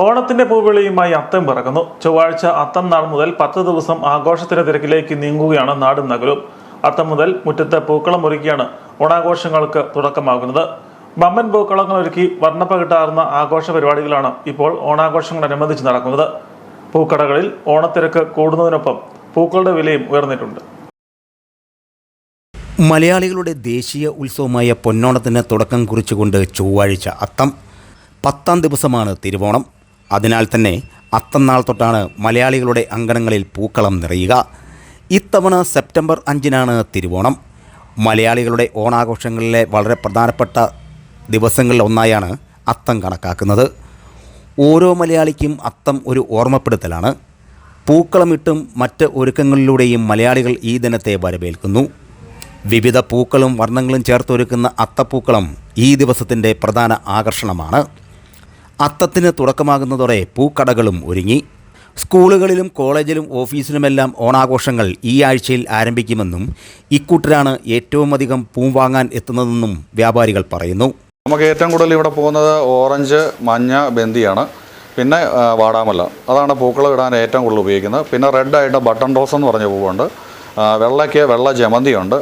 ഓണത്തിന്റെ പൂവിളിയുമായി അത്തം പിറക്കുന്നു. ചൊവ്വാഴ്ച അത്തം നാൾ മുതൽ പത്ത് ദിവസം ആഘോഷത്തിന്റെ തിരക്കിലേക്ക് നീങ്ങുകയാണ് നാടും നഗരവും. അത്തം മുതൽ മുറ്റത്ത് പൂക്കളം ഒരുക്കിയാണ് ഓണാഘോഷങ്ങൾക്ക് തുടക്കമാകുന്നത്. ബമ്മൻ പൂക്കളങ്ങൾ ഒരുക്കി വർണപ്പകിട്ടാർന്ന ആഘോഷ പരിപാടികളാണ് ഇപ്പോൾ ഓണാഘോഷങ്ങളനുബന്ധിച്ച് നടക്കുന്നത്. പൂക്കടകളിൽ ഓണത്തിരക്ക് കൂടുന്നതിനൊപ്പം പൂക്കളുടെ വിലയും ഉയർന്നിട്ടുണ്ട്. മലയാളികളുടെ ദേശീയ ഉത്സവമായ പൊന്നോണത്തിന് തുടക്കം കുറിച്ചുകൊണ്ട് ചൊവ്വാഴ്ച അത്തം പത്താം ദിവസമാണ് തിരുവോണം. അതിനാൽ തന്നെ അത്തം നാൾ തൊട്ടാണ് മലയാളികളുടെ അങ്കണങ്ങളിൽ പൂക്കളം നിറയുക. ഇത്തവണ സെപ്റ്റംബർ അഞ്ചിനാണ് തിരുവോണം. മലയാളികളുടെ ഓണാഘോഷങ്ങളിലെ വളരെ പ്രധാനപ്പെട്ട ദിവസങ്ങളിൽ ഒന്നായാണ് അത്തം കണക്കാക്കുന്നത്. ഓരോ മലയാളിക്കും അത്തം ഒരു ഓർമ്മപ്പെടുത്തലാണ്. പൂക്കളമിട്ടും മറ്റ് ഒരുക്കങ്ങളിലൂടെയും മലയാളികൾ ഈ ദിനത്തെ വരവേൽക്കുന്നു. വിവിധ പൂക്കളും വർണങ്ങളും ചേർത്തൊരുക്കുന്ന അത്തപ്പൂക്കളം ഈ ദിവസത്തിന്റെ പ്രധാന ആകർഷണമാണ്. അത്തത്തിന് തുടക്കമാകുന്നതോടെ പൂക്കടകളും ഒരുങ്ങി. സ്കൂളുകളിലും കോളേജിലും ഓഫീസിലുമെല്ലാം ഓണാഘോഷങ്ങൾ ഈ ആഴ്ചയിൽ ആരംഭിക്കുമെന്നും ഇക്കൂട്ടരാണ് ഏറ്റവും അധികം പൂ വാങ്ങാൻ എത്തുന്നതെന്നും വ്യാപാരികൾ പറയുന്നു. നമുക്ക് ഏറ്റവും കൂടുതൽ ഇവിടെ പോകുന്നത് ഓറഞ്ച് മഞ്ഞ ബന്ദിയാണ് പിന്നെ വാടാമല്ല. അതാണ് പൂക്കൾ ഇടാൻ ഏറ്റവും കൂടുതൽ ഉപയോഗിക്കുന്നത്. പിന്നെ റെഡായിട്ട് ബട്ടൺ റോസ് എന്ന് പറഞ്ഞ പൂവുണ്ട്. വെള്ളയ്ക്ക് വെള്ള ജമന്തിയുണ്ട്.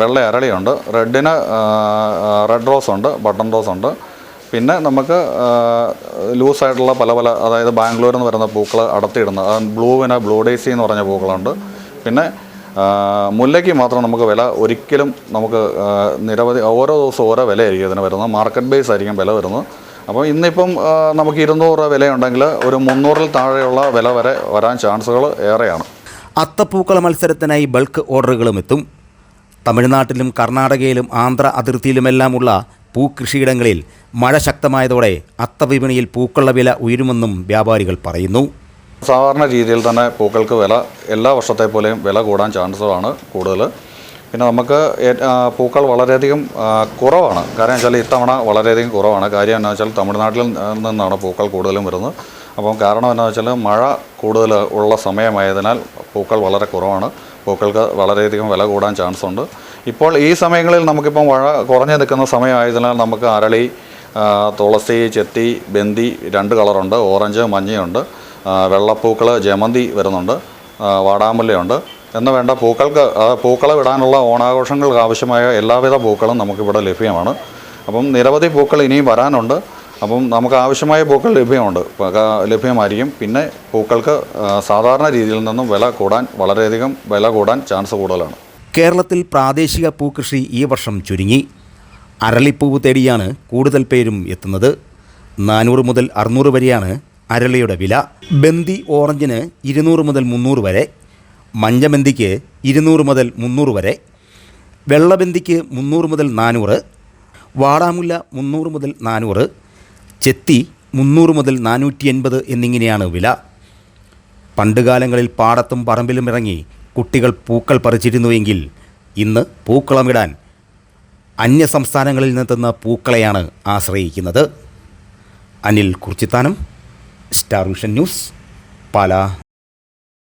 വെള്ള അരളിയുണ്ട്. റെഡിന് റെഡ് റോസ് ഉണ്ട് ബട്ടൺ റോസ് ഉണ്ട്. പിന്നെ നമുക്ക് ലൂസായിട്ടുള്ള പല പല അതായത് ബാംഗ്ലൂരിൽ നിന്ന് വരുന്ന പൂക്കൾ അടത്തിയിടുന്ന ആ, ബ്ലൂവിന് ബ്ലൂ ഡേസി എന്ന് പറഞ്ഞ പൂക്കളുണ്ട്. പിന്നെ മുല്ലയ്ക്ക് മാത്രം നമുക്ക് വില ഒരിക്കലും നമുക്ക് നിരവധി ഓരോ ദിവസവും ഓരോ വിലയായിരിക്കും ഇതിന് വരുന്നത്. മാർക്കറ്റ് ബേസ് ആയിരിക്കും വില വരുന്നത്. അപ്പോൾ ഇന്നിപ്പം നമുക്ക് ഇരുന്നൂറ് രൂപ വിലയുണ്ടെങ്കിൽ ഒരു മുന്നൂറിൽ താഴെയുള്ള വില വരെ വരാൻ ചാൻസുകൾ ഏറെയാണ്. അത്തപ്പൂക്കള മത്സരത്തിനായി ബൾക്ക് ഓർഡറുകളും എത്തും. തമിഴ്നാട്ടിലും കർണാടകയിലും ആന്ധ്ര അതിർത്തിയിലുമെല്ലാമുള്ള പൂക്കൃഷിയിടങ്ങളിൽ മഴ ശക്തമായതോടെ അത്തവിപണിയിൽ പൂക്കളുടെ വില ഉയരുമെന്നും വ്യാപാരികൾ പറയുന്നു. സാധാരണ രീതിയിൽ തന്നെ പൂക്കൾക്ക് വില എല്ലാ വർഷത്തെ പോലെയും വില കൂടാൻ ചാൻസുകളാണ് കൂടുതൽ. പിന്നെ നമുക്ക് പൂക്കൾ വളരെയധികം കുറവാണ്. കാരണം വെച്ചാൽ ഇത്തവണ വളരെയധികം കുറവാണ്. കാര്യം എന്താ വെച്ചാൽ തമിഴ്നാട്ടിൽ നിന്നാണ് പൂക്കൾ കൂടുതലും വരുന്നത്. അപ്പം കാരണം എന്താ വെച്ചാൽ മഴ കൂടുതൽ ഉള്ള സമയമായതിനാൽ പൂക്കൾ വളരെ കുറവാണ്. പൂക്കൾക്ക് വളരെയധികം വില കൂടാൻ ചാൻസ് ഉണ്ട് ഇപ്പോൾ ഈ സമയങ്ങളിൽ നമുക്കിപ്പോൾ മഴ കുറഞ്ഞു നിൽക്കുന്ന സമയമായതിനാൽ നമുക്ക് അരളി തുളസി ചെത്തി ബന്തി രണ്ട് കളറുണ്ട്. ഓറഞ്ച് മഞ്ഞയുണ്ട്. വെള്ളപ്പൂക്കൾ ജമന്തി വരുന്നുണ്ട്. വാടാമുല്ലയുണ്ട്. എന്ന് വേണ്ട പൂക്കൾക്ക് പൂക്കളെ വിടാനുള്ള ഓണാഘോഷങ്ങൾക്ക് ആവശ്യമായ എല്ലാവിധ പൂക്കളും നമുക്കിവിടെ ലഭ്യമാണ്. അപ്പം നിരവധി പൂക്കൾ ഇനിയും വരാനുണ്ട്. അപ്പം നമുക്ക് ആവശ്യമായ പൂക്കൾ ലഭ്യമുണ്ട്. ലഭ്യമായിരിക്കും. പിന്നെ പൂക്കൾക്ക് സാധാരണ രീതിയിൽ നിന്നും വില കൂടാൻ വളരെയധികം വില കൂടാൻ ചാൻസ് കൂടുതലാണ്. കേരളത്തിൽ പ്രാദേശിക പൂക്കൃഷി ഈ വർഷം ചുരുങ്ങി. അരളിപ്പൂവ് തേടിയാണ് കൂടുതൽ പേരും എത്തുന്നത്. നാനൂറ് മുതൽ അറുന്നൂറ് വരെയാണ് അരളിയുടെ വില. ബന്ദി ഓറഞ്ചിന് ഇരുന്നൂറ് മുതൽ മുന്നൂറ് വരെ. മഞ്ഞബന്ദിക്ക് ഇരുന്നൂറ് മുതൽ മുന്നൂറ് വരെ. വെള്ളബന്ദിക്ക് മുന്നൂറ് മുതൽ നാനൂറ്. വാടാമുല്ല മുന്നൂറ് മുതൽ നാനൂറ്. ചെത്തി മുന്നൂറ് മുതൽ നാനൂറ്റി എൺപത് എന്നിങ്ങനെയാണ് വില. പണ്ടുകാലങ്ങളിൽ പാടത്തും പറമ്പിലും ഇറങ്ങി കുട്ടികൾ പൂക്കൾ പറിച്ചിരുന്നുവെങ്കിൽ ഇന്ന് പൂക്കളമിടാൻ അന്യ സംസ്ഥാനങ്ങളിൽ നിന്നെത്തുന്ന പൂക്കളെയാണ് ആശ്രയിക്കുന്നത്. Anil Kurchithanam Star Vision News Pala.